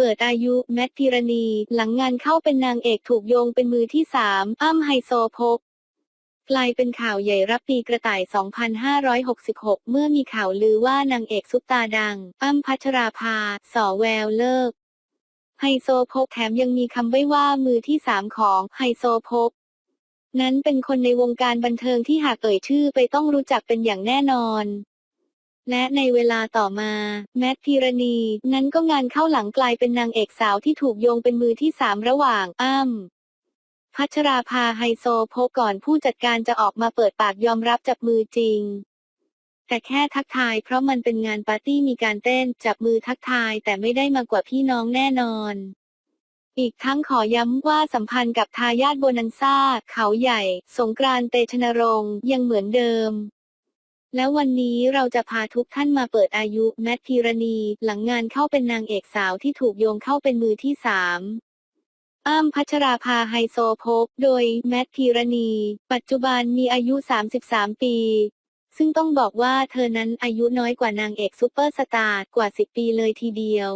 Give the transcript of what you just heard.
เปิดอายุแมทพิรณี หลังงานเข้าเป็นนางเอกถูกโยงเป็นมือที่สามอ้ำไฮโซพกกลายเป็นข่าวใหญ่รับปีกระต่าย 2566 เมื่อมีข่าวลือว่านางเอกซุปตาดัง อ้ำพัชราภา สอแววเลิก ไฮโซพกแถมยังมีคำไว้ว่ามือที่สามของไฮโซพกนั้นเป็นคนในวงการบันเทิงที่หากเอ่ยชื่อไปต้องรู้จักเป็นอย่างแน่นอน และในเวลาต่อมา แมทพีรณี นั้นก็งานเข้าหลังกลายเป็นนางเอกสาวที่ถูกโยงเป็นมือที่สามระหว่างอ้ำพัชราภาไฮโซโพก่อนผู้จัดการจะออกมาเปิดปากยอมรับจับมือจริง แต่แค่ทักทายเพราะมันเป็นงานปาร์ตี้มีการเต้นจับมือทักทายแต่ไม่ได้มากว่าพี่น้องแน่นอน อีกทั้งขอย้ำว่าสัมพันธ์กับทายาทโบนันซ่า เขาใหญ่ สงกรานต์เตชนรงค์ยังเหมือนเดิม แล้ววันนี้เราจะพาทุกท่านมาเปิดอายุแมทพีรณี หลังงานเข้าเป็นนางเอกสาวที่ถูกโยงเข้าเป็นมือที่สามอ้มพัชราภาไฮโซโพบโดยแมทพีรณี ปัจจุบันมีอายุ 33 ปี ซึ่งต้องบอกว่าเธอนั้นอายุน้อยกว่านางเอกซูเปอร์สตาร์กว่า 10 ปีเลยทีเดียว